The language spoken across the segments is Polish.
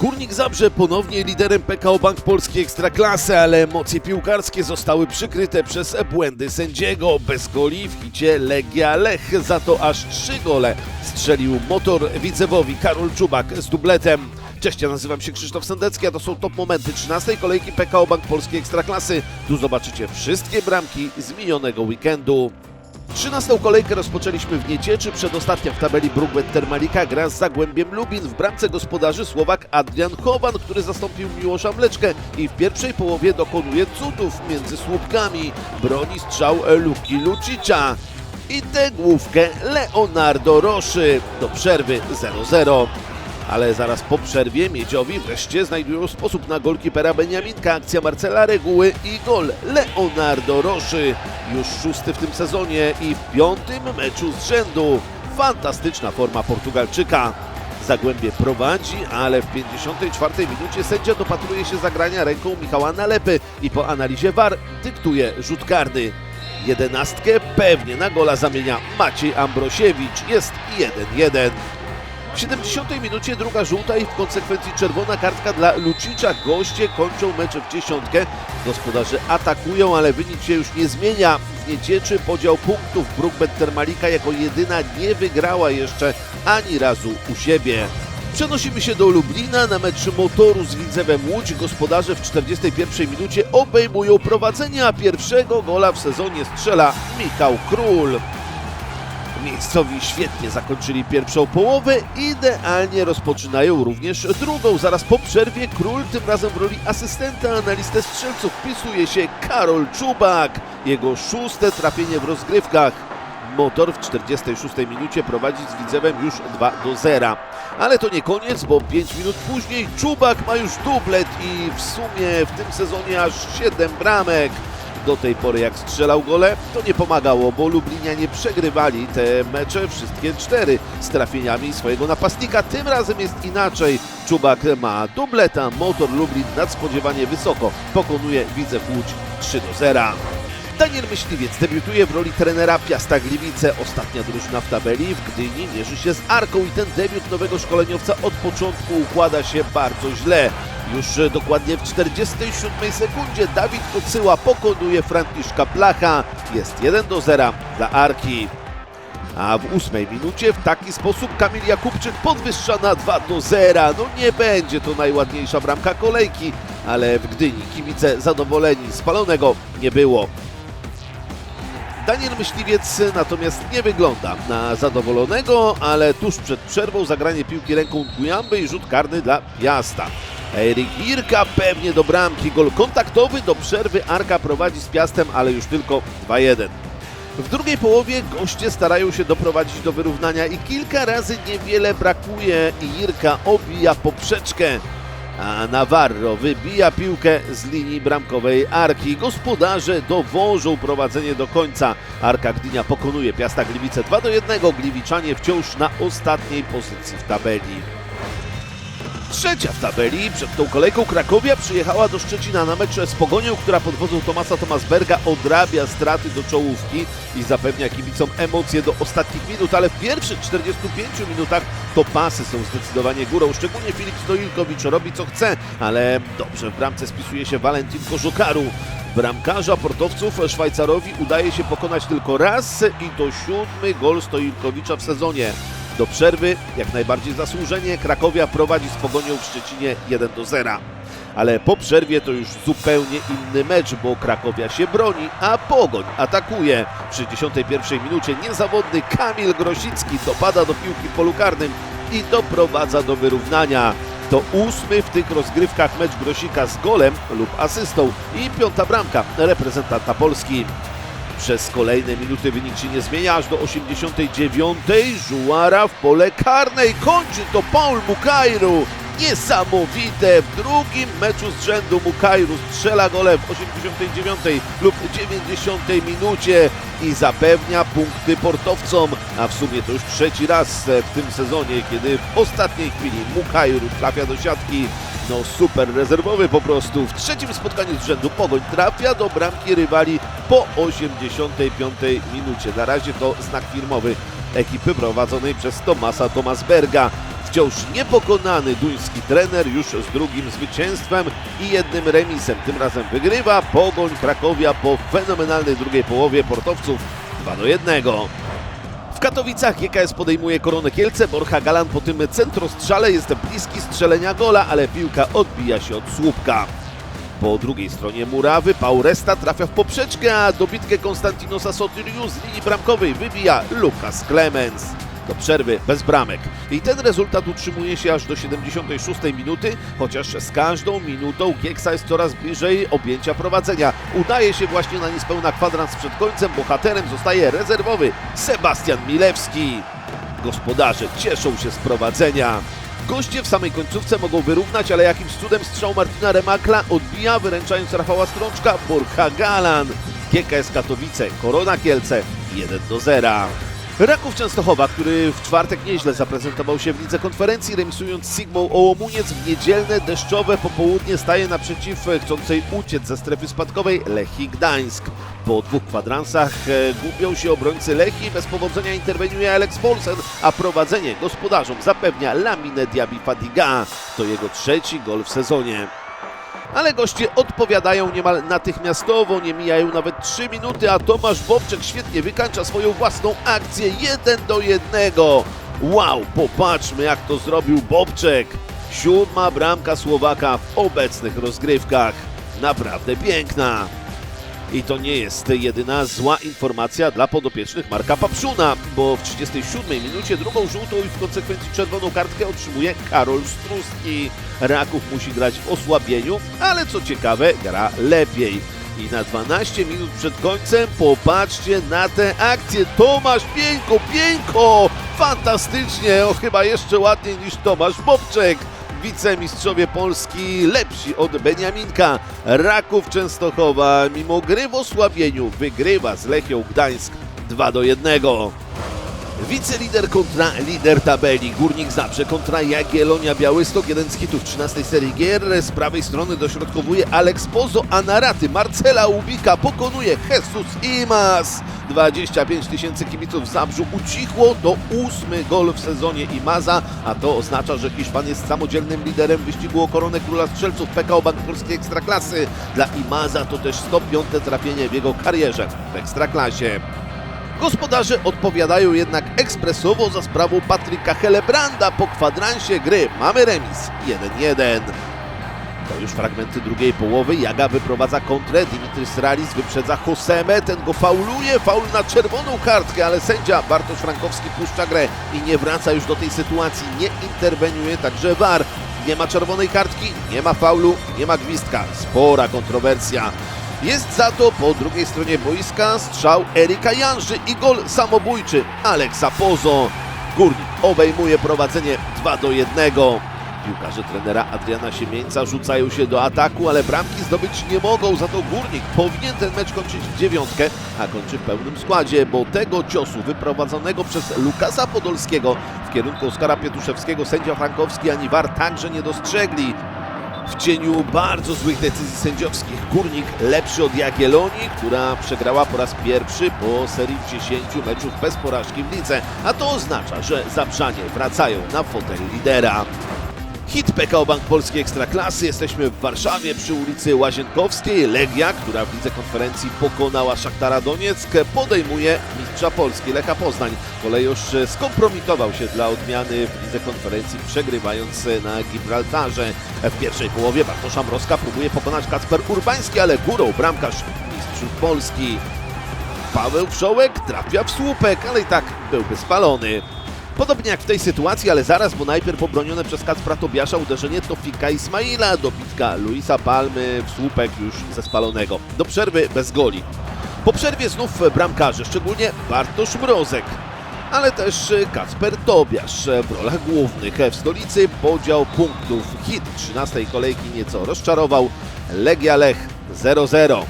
Górnik Zabrze ponownie liderem PKO Bank Polski Ekstraklasy, ale emocje piłkarskie zostały przykryte przez błędy sędziego. Bez goli w hicie Legia Lech, za to aż trzy gole strzelił motor Widzewowi Karol Czubak z dubletem. Cześć, ja nazywam się Krzysztof Sendecki, a to są top momenty 13 kolejki PKO Bank Polski Ekstraklasy. Tu zobaczycie wszystkie bramki z minionego weekendu. 13 kolejkę rozpoczęliśmy w Niecieczy, przedostatnia w tabeli Brugwet Termalika gra z Zagłębiem Lubin. W bramce gospodarzy Słowak Adrian Chowan, który zastąpił Miłosza Mleczkę i w pierwszej połowie dokonuje cudów między słupkami. Broni strzał Luki Lucicza. I tę główkę Leonardo Roszy. Do przerwy 0-0. Ale zaraz po przerwie Miedziowi wreszcie znajdują sposób na golkipera Beniaminka. Akcja Marcela Reguły i gol Leonardo Roszy. Już szósty w tym sezonie i w piątym meczu z rzędu. Fantastyczna forma Portugalczyka. Zagłębie prowadzi, ale w 54 minucie sędzia dopatruje się zagrania ręką Michała Nalepy i po analizie VAR dyktuje rzut karny. Jedenastkę pewnie na gola zamienia Maciej Ambrosiewicz. Jest 1-1. W 70 minucie druga żółta i w konsekwencji czerwona kartka dla Lucicza. Goście kończą mecz w dziesiątkę. Gospodarze atakują, ale wynik się już nie zmienia. W Niecieczy podział punktów Brookbet Termalika jako jedyna nie wygrała jeszcze ani razu u siebie. Przenosimy się do Lublina na mecz motoru z Widzewem Łódź. Gospodarze w 41 minucie obejmują prowadzenie, a pierwszego gola w sezonie strzela Michał Król. Miejscowi świetnie zakończyli pierwszą połowę, idealnie rozpoczynają również drugą. Zaraz po przerwie król, tym razem w roli asystenta na listę strzelców wpisuje się Karol Czubak. Jego szóste trafienie w rozgrywkach. Motor w 46 minucie prowadzi z Widzewem już 2 do 0. Ale to nie koniec, bo 5 minut później Czubak ma już dublet i w sumie w tym sezonie aż 7 bramek. Do tej pory jak strzelał gole, to nie pomagało, bo Lublinianie przegrywali te mecze wszystkie cztery z trafieniami swojego napastnika. Tym razem jest inaczej. Czubak ma dubleta, motor Lublin nadspodziewanie wysoko pokonuje Widzew Łódź 3 do 0. Daniel Myśliwiec debiutuje w roli trenera Piasta Gliwice. Ostatnia drużyna w tabeli w Gdyni mierzy się z Arką i ten debiut nowego szkoleniowca od początku układa się bardzo źle. Już dokładnie w 47 sekundzie Dawid Kocyła pokonuje Franciszka Placha. Jest 1 do 0 dla Arki. A w ósmej minucie w taki sposób Kamil Jakubczyk podwyższa na 2 do 0. No nie będzie to najładniejsza bramka kolejki, ale w Gdyni kibice zadowoleni. Spalonego nie było. Daniel Myśliwiec natomiast nie wygląda na zadowolonego, ale tuż przed przerwą zagranie piłki ręką Gujamby i rzut karny dla Piasta. Erik Irka pewnie do bramki, gol kontaktowy do przerwy, Arka prowadzi z Piastem, ale już tylko 2-1. W drugiej połowie goście starają się doprowadzić do wyrównania i kilka razy niewiele brakuje Irka obija poprzeczkę. A Navarro wybija piłkę z linii bramkowej Arki. Gospodarze dowożą prowadzenie do końca. Arka Gdynia pokonuje Piasta Gliwice 2 do 1. Gliwiczanie wciąż na ostatniej pozycji w tabeli. Trzecia w tabeli. Przed tą kolejką Krakowia przyjechała do Szczecina na mecz z Pogonią, która pod wodzą Tomasa Tomasberga odrabia straty do czołówki i zapewnia kibicom emocje do ostatnich minut, ale w pierwszych 45 minutach to pasy są zdecydowanie górą. Szczególnie Filip Stoilkowicz robi co chce, ale dobrze w bramce spisuje się Valentin Kożukaru. Bramkarza portowców Szwajcarowi udaje się pokonać tylko raz i to siódmy gol Stoilkowicza w sezonie. Do przerwy, jak najbardziej zasłużenie, Krakowia prowadzi z Pogonią w Szczecinie 1 do 0. Ale po przerwie to już zupełnie inny mecz, bo Krakowia się broni, a Pogoń atakuje. W 61 minucie niezawodny Kamil Grosicki dopada do piłki w polu karnym i doprowadza do wyrównania. To ósmy w tych rozgrywkach mecz Grosika z golem lub asystą i piąta bramka reprezentanta Polski. Przez kolejne minuty wynik się nie zmienia, aż do 89. Żułara w pole karnej kończy to Paul Mukajru. Niesamowite! W drugim meczu z rzędu Mukajru strzela gole w 89 lub 90 minucie i zapewnia punkty portowcom, a w sumie to już trzeci raz w tym sezonie, kiedy w ostatniej chwili Mukajru trafia do siatki. No super rezerwowy po prostu. W trzecim spotkaniu z rzędu Pogoń trafia do bramki rywali po 85 minucie. Na razie to znak firmowy ekipy prowadzonej przez Tomasa Tomasberga. Wciąż niepokonany duński trener już z drugim zwycięstwem i jednym remisem. Tym razem wygrywa Pogoń Krakowia po fenomenalnej drugiej połowie portowców 2 do 1. W Katowicach GKS podejmuje koronę Kielce. Borcha Galan po tym centrostrzale jest bliski strzelenia gola, ale piłka odbija się od słupka. Po drugiej stronie murawy Pauresta trafia w poprzeczkę, a dobitkę Konstantinosa Sotyriu z linii bramkowej wybija Lukas Clemens. Do przerwy bez bramek. I ten rezultat utrzymuje się aż do 76 minuty, chociaż z każdą minutą Gieksa jest coraz bliżej objęcia prowadzenia. Udaje się właśnie na niespełna kwadrans przed końcem. Bohaterem zostaje rezerwowy Sebastian Milewski. Gospodarze cieszą się z prowadzenia. Goście w samej końcówce mogą wyrównać, ale jakimś cudem strzał Martina Remakla odbija, wyręczając Rafała Strączka, Borcha Galan. GKS Katowice, Korona Kielce 1 do 0. Raków Częstochowa, który w czwartek nieźle zaprezentował się w lidze konferencji, remisując Sigmą Ołomuniec w niedzielne deszczowe popołudnie staje naprzeciw chcącej uciec ze strefy spadkowej Lechii Gdańsk. Po dwóch kwadransach e, gubią się obrońcy Lechii, bez powodzenia interweniuje Alex Polsen, a prowadzenie gospodarzom zapewnia Lamine Diaby Fadiga. To jego trzeci gol w sezonie. Ale goście odpowiadają niemal natychmiastowo, nie mijają nawet 3 minuty, a Tomasz Bobczek świetnie wykańcza swoją własną akcję 1 do 1. Wow, popatrzmy jak to zrobił Bobczek. Siódma bramka Słowaka w obecnych rozgrywkach. Naprawdę piękna. I to nie jest jedyna zła informacja dla podopiecznych Marka Papszuna, bo w 37 minucie drugą żółtą i w konsekwencji czerwoną kartkę otrzymuje Karol Struski. Raków musi grać w osłabieniu, ale co ciekawe, gra lepiej. I na 12 minut przed końcem popatrzcie na tę akcję. Tomasz Pieńko, Pieńko! Fantastycznie, o chyba jeszcze ładniej niż Tomasz Bobczek wicemistrzowie Polski lepsi od Beniaminka. Raków Częstochowa mimo gry w osłabieniu wygrywa z Lechią Gdańsk 2 do 1. Wicelider kontra lider tabeli. Górnik Zabrze kontra Jagiellonia Białystok. Jeden z hitów 13 serii gier. Z prawej strony dośrodkowuje Alex Pozo, a na raty Marcela Ubika pokonuje Jesus Imas. 25 tysięcy kibiców w Zabrzu ucichło. To ósmy gol w sezonie Imaza, a to oznacza, że Hiszpan jest samodzielnym liderem wyścigu o koronę króla strzelców PKO Bank Polskiej Ekstraklasy. Dla Imaza to też 105 trafienie w jego karierze w Ekstraklasie. Gospodarze odpowiadają jednak ekspresowo za sprawą Patryka Helebranda po kwadransie gry. Mamy remis 1-1. To już fragmenty drugiej połowy. Jaga wyprowadza kontrę. Dimitris Ralis wyprzedza Josemę. Ten go fauluje. Faul na czerwoną kartkę, ale sędzia Bartosz Frankowski puszcza grę i nie wraca już do tej sytuacji. Nie interweniuje także VAR. Nie ma czerwonej kartki, nie ma faulu, nie ma gwizdka. Spora kontrowersja. Jest za to po drugiej stronie boiska strzał Erika Janży i gol samobójczy Aleksa Pozo. Górnik obejmuje prowadzenie 2 do 1. Piłkarze trenera Adriana Siemieńca rzucają się do ataku, ale bramki zdobyć nie mogą. Za to Górnik powinien ten mecz kończyć w dziewiątkę, a kończy w pełnym składzie, bo tego ciosu wyprowadzonego przez Lukasa Podolskiego w kierunku Oskara Pietuszewskiego sędzia Frankowski ani VAR także nie dostrzegli. W cieniu bardzo złych decyzji sędziowskich Górnik lepszy od Jagiellonii, która przegrała po raz pierwszy po serii 10 meczów bez porażki w lidze, a to oznacza, że Zabrzanie wracają na fotel lidera. Hit PKO Bank Polskiej Ekstraklasy. Jesteśmy w Warszawie przy ulicy Łazienkowskiej. Legia, która w lidze konferencji pokonała Szachtara Donieck, podejmuje mistrza Polski Lecha Poznań. Kolejosz skompromitował się dla odmiany w lidze konferencji, przegrywając na Gibraltarze. W pierwszej połowie Bartosza Mrozka próbuje pokonać Kacper Urbański, ale górą bramkarz mistrzów Polski. Paweł Wszołek trafia w słupek, ale i tak byłby spalony. Podobnie jak w tej sytuacji, ale zaraz, bo najpierw obronione przez Kacpra Tobiasza uderzenie Tofika Ismaila, dobitka Luisa Palmy w słupek już ze spalonego. Do przerwy bez goli. Po przerwie znów bramkarze, szczególnie Bartosz Mrozek, ale też Kacper Tobiasz w rolach głównych. W stolicy podział punktów. Hit 13 kolejki nieco rozczarował. Legia Lech 0-0.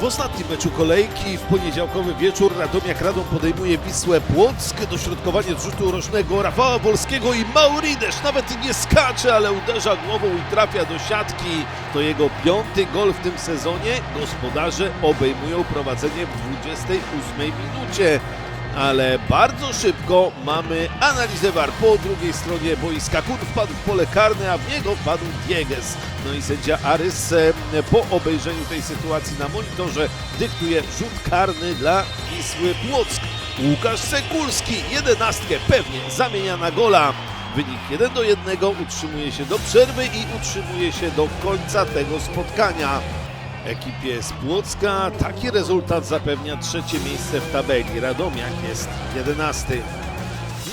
W ostatnim meczu kolejki w poniedziałkowy wieczór Radomiak Radom podejmuje Wisłę Płock. Dośrodkowanie z rzutu rocznego Rafała Wolskiego i Mauridesz nawet nie skacze, ale uderza głową i trafia do siatki. To jego piąty gol w tym sezonie. Gospodarze obejmują prowadzenie w 28 minucie. Ale bardzo szybko mamy analizę VAR po drugiej stronie boiska. Kun wpadł w pole karne, a w niego wpadł Dieges. No i sędzia Arys po obejrzeniu tej sytuacji na monitorze dyktuje rzut karny dla Wisły Płock. Łukasz Sekulski jedenastkę pewnie zamienia na gola. Wynik 1 do 1 utrzymuje się do przerwy i utrzymuje się do końca tego spotkania. Ekipie z Płocka taki rezultat zapewnia trzecie miejsce w tabeli. Radomiak jest 11.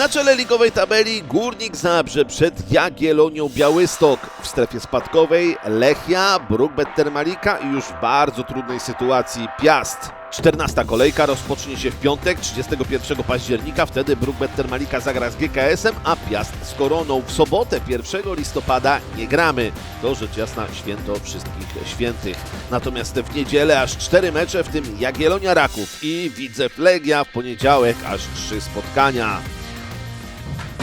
Na czele ligowej tabeli Górnik Zabrze przed Jagiellonią Białystok. W strefie spadkowej Lechia, Brookbet Termalika i już w bardzo trudnej sytuacji Piast. 14 kolejka rozpocznie się w piątek, 31 października. Wtedy Brookbet Termalika zagra z GKS-em, a Piast z Koroną. W sobotę 1 listopada nie gramy. To rzecz jasna święto wszystkich świętych. Natomiast w niedzielę aż 4 mecze, w tym Jagiellonia Raków i Widzew Legia. W poniedziałek aż 3 spotkania.